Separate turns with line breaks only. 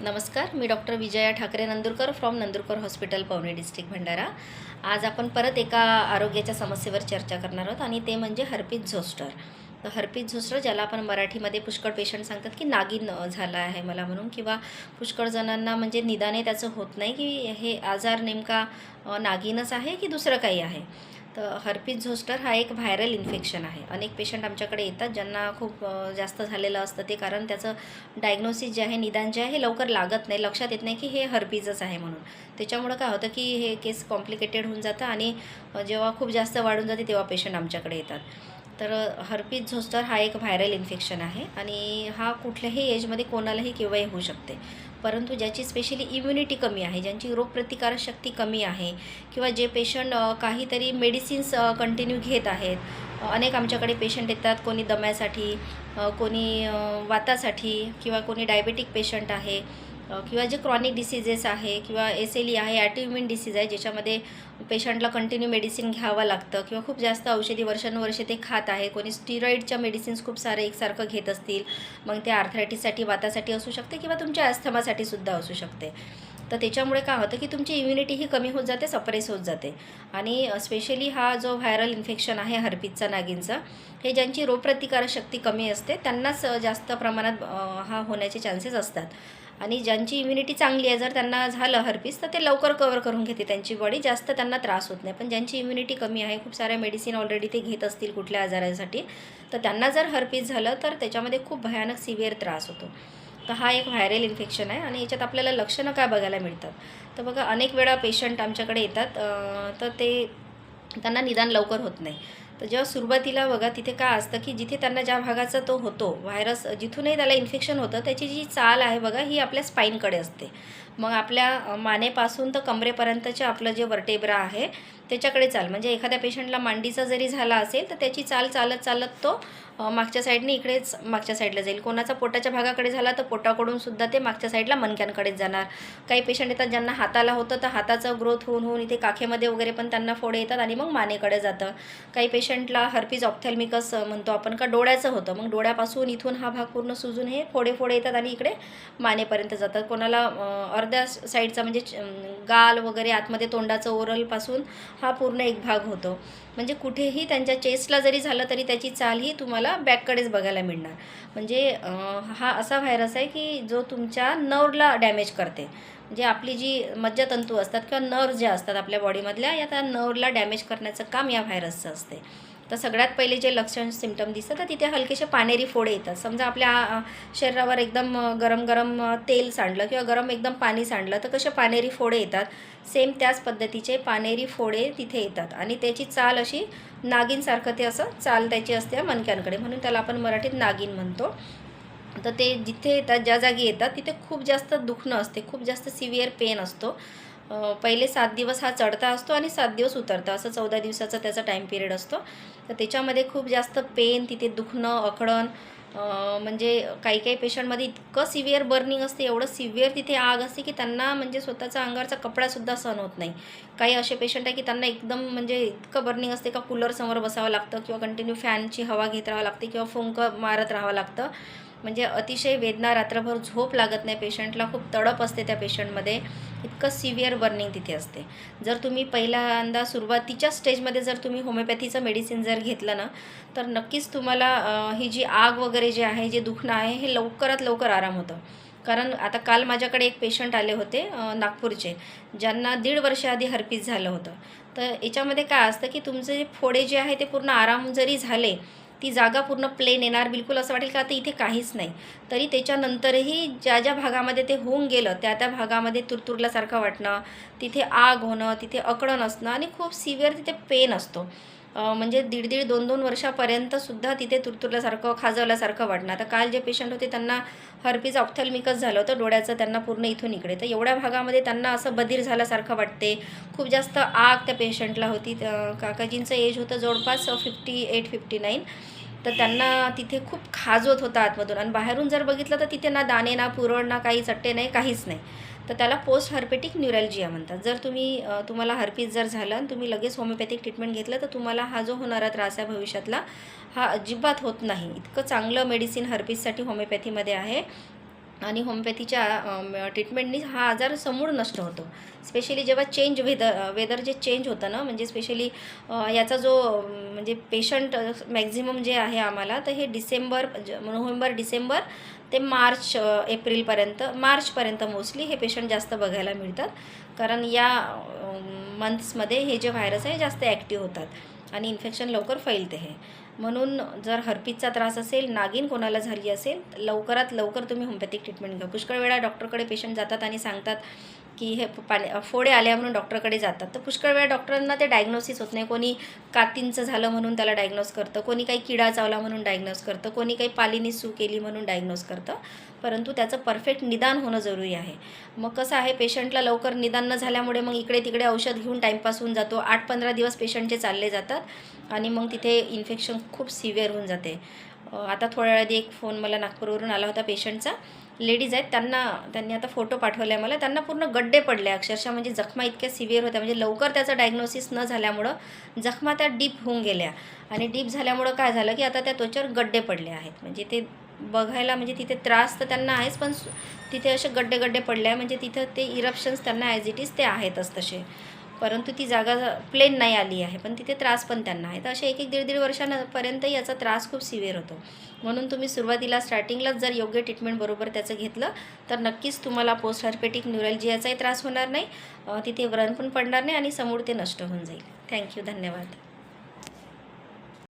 नमस्कार मी doctor Vijaya Thakre Nandurkar from Nandurkar hospital Pavni district Bhandara. आज आपण परत एका आरोग्याच्या समस्येवर चर्चा करणार आहोत आणि ते म्हणजे हर्पित झोस्टर तर हर्पित झोस्टर ज्याला आपण मराठीमध्ये पुष्कळ पेशंट सांगतात की नागिन झाला आहे मला म्हणून किंवा पुष्कळ जणांना म्हणजे निदाने त्याचं होत नाही की हे आजार नेमका नागिनच आहे की दुसरं काही आहे? तर हर्पीज झोस्टर हा एक व्हायरल इन्फेक्शन आहे. अनेक पेशंट आमच्याकडे येतात ज्यांना खूप जास्त झालेलं असतं. ते कारण त्याचं डायग्नोसिस जे आहे निदान जे आहे हे लवकर लागत नाही. लक्षात येत नाही की हे हर्पीजच आहे म्हणून. त्याच्यामुळं काय होतं की हे केस कॉम्प्लिकेटेड होऊन जातं आणि जेव्हा खूप जास्त वाढून जाते तेव्हा पेशंट आमच्याकडे येतात. तर हर्पीज झोस्टर हा एक व्हायरल इन्फेक्शन आहे आणि हा कुठल्याही एजमध्ये कोणालाही केव्हाही होऊ शकते. परंतु ज्याची स्पेशली इम्युनिटी कमी आहे ज्यांची रोगप्रतिकारक शक्ती कमी आहे किंवा जे पेशंट काहीतरी मेडिसिन्स कंटिन्यू घेत आहेत अनेक आमच्याकडे पेशंट येतात कोणी दम्यासाठी कोणी वातासाठी किंवा कोणी डायबेटिक पेशंट आहे. किंवा जे क्रॉनिक डिसीजेस आहे किंवा एस एल ई आहे ॲटिव्हिन डिसीज आहे ज्याच्यामध्ये पेशंटला कंटिन्यू मेडिसिन घ्यावं लागतं किंवा खूप जास्त औषधी वर्षानुवर्षे ते खात आहे. कोणी स्टिरॉईडच्या मेडिसिन्स खूप सारे एकसारखं घेत असतील. मग ते आर्थरायटिससाठी वातासाठी असू शकते किंवा तुमच्या अस्थमासाठी सुद्धा असू शकते. तर त्याच्यामुळे काय होतं की तुमची इम्युनिटी ही कमी होत जाते सप्रेस होत जाते. आणि स्पेशली हा जो व्हायरल इन्फेक्शन आहे हर्पीजचा नागिनचा हे ज्यांची रोगप्रतिकारक शक्ती कमी असते त्यांनाच जास्त प्रमाणात हा होण्याचे चान्सेस असतात. आणि ज्यांची इम्युनिटी चांगली आहे जर त्यांना झालं हर्पीस तर ते लवकर कवर करून घेते त्यांची बॉडी जास्त त्यांना त्रास होत नाही. पण ज्यांची इम्युनिटी कमी आहे खूप साऱ्या मेडिसिन ऑलरेडी ते घेत असतील कुठल्या आजारासाठी तर त्यांना जर हर्पीस झालं तर त्याच्यामध्ये खूप भयानक सिव्हिअर त्रास होतो. तर हा एक व्हायरल इन्फेक्शन आहे आणि याच्यात आपल्याला लक्षणं काय बघायला मिळतात? तर बघा अनेक वेळा पेशंट आमच्याकडे येतात तर ते त्यांना निदान लवकर होत नाही. तर जेव्हा सुरुवातीला बघा तिथे काय असतं की जिथे त्यांना ज्या भागाचा तो होतो व्हायरस जिथूनही त्याला इन्फेक्शन होतं त्याची जी चाल आहे बघा ही आपल्या स्पाईनकडे असते. मग आपल्या मानेपासून तर कमरेपर्यंतचे आपलं जे वर्टेब्रा आहे त्याच्याकडे चाल. म्हणजे एखाद्या पेशंटला मांडीचा जरी झाला असेल तर त्याची चाल चालत चालत तो मागच्या साईडने इकडेच मागच्या साईडला जाईल. कोणाचा पोटाच्या भागाकडे झाला तर पोटाकडून सुद्धा ते मागच्या साईडला मणक्यांकडेच जाणार. काही पेशंट येतात ज्यांना हाताला होतं तर हाताचं ग्रोथ होऊन होऊन इथे काखेमध्ये वगैरे पण त्यांना फोडे येतात आणि मग मानेकडे जातं. काही पेशंटला हर्पीज ऑप्थॅल्मिकस म्हणतो आपण का डोळ्याचं होतं. मग डोळ्यापासून इथून हा भाग पूर्ण सुजून हे फोडे फोडे येतात आणि इकडे मानेपर्यंत जातात. कोणाला अर्ध्या साईडचा म्हणजे गाल वगैरे आतमध्ये तोंडाचं ओरलपासून हा पूर्ण एक भाग होतो. म्हणजे कुठेही त्यांच्या चेस्टला जरी झालं तरी त्याची चालही तुम्हाला बॅककडेच बघायला मिळणार. म्हणजे हा असा व्हायरस आहे की जो तुमच्या नर्वला डॅमेज करते. म्हणजे आपली जी मज्जातंतू असतात किंवा नर्व ज्या असतात आपल्या बॉडीमधल्या या त्या नर्वला डॅमेज करण्याचं काम या व्हायरसचं असते. तर सगळ्यात पहिले जे लक्षण सिमटम दिसतं तर तिथे हलकेसे पानेरी फोडे येतात. समजा आपल्या शरीरावर एकदम गरम गरम तेल सांडलं किंवा गरम एकदम पाणी सांडलं तर कसे पानेरी फोडे येतात? सेम त्याच पद्धतीचे पानेरी फोडे तिथे येतात. आणि त्याची चाल अशी नागिनसारखं ते असं चाल त्याची असते मणक्यांकडे. म्हणून त्याला आपण मराठीत नागिन म्हणतो. तर ते जिथे येतात ज्या जागी येतात तिथे खूप जास्त दुखणं असते. खूप जास्त सिव्हिअर पेन असतो. पहिले सात दिवस हा चढता असतो आणि सात दिवस उतरता. असं चौदा दिवसाचा त्याचा टाईम पिरियड असतो. तर त्याच्यामध्ये खूप जास्त पेन तिथे दुखणं अकडण म्हणजे काही काही पेशंटमध्ये इतकं सिव्हिअर बर्निंग असते एवढं सिव्हिअर तिथे आग असते की त्यांना म्हणजे स्वतःचा अंगावरचा कपडासुद्धा सहन होत नाही. काही असे पेशंट आहे की त्यांना एकदम म्हणजे इतकं बर्निंग असते का कूलरसमोर बसावं लागतं किंवा कंटिन्यू फॅनची हवा घेत राहावं लागते किंवा फुंक मारत राहावं लागतं. म्हणजे अतिशय वेदना रात्रभर झोप लागत नाही पेशंटला खूप तडप असते त्या पेशंटमध्ये इतकं सिव्हिअर बर्निंग तिथे असते. जर तुम्ही पहिल्यांदा सुरुवातीच्या स्टेजमध्ये जर तुम्ही होमिओपॅथीचं मेडिसिन जर घेतलं ना तर नक्कीच तुम्हाला ही जी आग वगैरे जे आहे जे दुखणं आहे हे लवकरात लवकर आराम होतं. कारण आता काल माझ्याकडे एक पेशंट आले होते नागपूरचे ज्यांना दीड वर्षाआधी हर्पीस झालं होतं. तर याच्यामध्ये काय असतं की तुमचे जे फोडे जे आहे ते पूर्ण आराम जरी झाले ती जागा पूर्ण प्लेन येणार बिलकुल असं वाटेल का? आता इथे काहीच नाही. तरी त्याच्यानंतरही ज्या ज्या भागामध्ये ते होऊन गेलं त्या त्या भागामध्ये तुरतुरल्यासारखं वाटणं तिथे आग होणं तिथे अकडण असणं आणि खूप सिव्हिअर तिथे पेन असतो. म्हणजे दीड दीड दोन दोन वर्षापर्यंतसुद्धा तिथे तुरतुरल्यासारखं खाजवल्यासारखं वाटणं आता काल जे पेशंट होते त्यांना हर्पीज ऑप्थॅल्मिकस झालं होतं डोळ्याचं त्यांना पूर्ण इथून इकडे. तर एवढ्या भागामध्ये त्यांना असं बधीर झाल्यासारखं वाटते. खूप जास्त आग त्या पेशंटला होती. काकाजींचं एज होतं जवळपास फिफ्टी एट फिफ्टी नाईन तर त्यांना तिथे खूप खाजवत होता आतमधून. आणि बाहेरून जर बघितलं तर तिथे ना दाणे ना पुरळ ना काही चट्टे नाही काहीच नाही. तर त्याला पोस्ट हर्पेटिक न्यूरॅल्जिया म्हणतात. जर तुम्ही तुम्हाला हर्पीज जर झालं आणि तुम्ही लगेच होमिओपॅथिक ट्रीटमेंट घेतलं तर तुम्हाला हा जो होणारा त्रास आहे भविष्यातला हा अजिबात होत नाही. इतकं चांगलं मेडिसिन हर्पीजसाठी होमिओपॅथीमध्ये आहे. आणि होमिओपॅथीच्या ट्रीटमेंटनी हा आजार समूळ नष्ट होतो. स्पेशली जेव्हा चेंज वेदर वेदर जे चेंज होतं ना म्हणजे स्पेशली याचा जो म्हणजे पेशंट मॅक्झिमम जे आहे आम्हाला तर हे डिसेंबर नोव्हेंबर डिसेंबर ते मार्च एप्रिलपर्यंत मार्चपर्यंत मोस्टली हे पेशंट जास्त बघायला मिळतात. कारण या मंथ्समध्ये हे जे व्हायरस आहे जास्त ॲक्टिव्ह होतात. आणि इन्फेक्शन लवकर फैलते हे. म्हणून जर हर्पीजचा त्रास असेल नागिन कोणाला झाली असेल लवकरात लवकर तुम्ही होमपॅथिक ट्रीटमेंट घ्या. पुष्कळ वेळा डॉक्टरकडे पेशंट जातात आणि सांगतात की हे पाणी फोडे आल्या म्हणून डॉक्टरकडे जातात. तर पुष्कळ वेळा डॉक्टरांना ते डायग्नोसिस होत नाही. कोणी कातींचं झालं म्हणून त्याला डायग्नोस करतं. कोणी काही किडा चावला म्हणून डायग्नोस करतं. कोणी काही पालीनी सू केली म्हणून डायग्नोस करतं. परंतु त्याचं परफेक्ट निदान होणं जरुरी आहे. मग कसं आहे पेशंटला लवकर निदान न झाल्यामुळे मग इकडे तिकडे औषध घेऊन टाईमपास होऊन जातो. आठ पंधरा दिवस पेशंटचे चालले जातात आणि मग तिथे इन्फेक्शन खूप सिव्हिअर होऊन जाते. आता थोड्या वेळात एक फोन मला नागपूरवरून आला होता पेशंटचा लेडीज आहेत त्यांना त्यांनी आता फोटो पाठवले आहे मला. त्यांना पूर्ण गड्डे पडले अक्षरशः. म्हणजे जखमा इतक्या सिव्हिअर होत्या. म्हणजे लवकर त्याचं डायग्नोसिस न झाल्यामुळं जखमा त्या डीप होऊन गेल्या. आणि डीप झाल्यामुळं काय झालं की आता त्या त्वचेवर गड्डे पडले आहेत. म्हणजे ते बघायला म्हणजे तिथे त्रास तर त्यांना आहेच पण तिथे असे गड्डे गड्डे पडले आहे म्हणजे तिथं ते इरप्शन्स त्यांना ॲज इट इज ते आहेतच तसे. परंतु ती जागा प्लेन नाही आली आहे. पण तिथे त्रास पण त्यांना आहे. तर असे एक एक दीड दीड वर्षांपर्यंत याचा त्रास खूप सिव्हिअर होतो. म्हणून तुम्ही सुरुवातीला स्टार्टिंगलाच जर योग्य ट्रीटमेंट बरोबर त्याचं घेतलं तर नक्कीच तुम्हाला पोस्ट हार्पेटिक न्यूरॅल्जियाचाही त्रास होणार नाही. तिथे व्रण पण पडणार नाही आणि समोर ते नष्ट होऊन जाईल. थँक्यू धन्यवाद.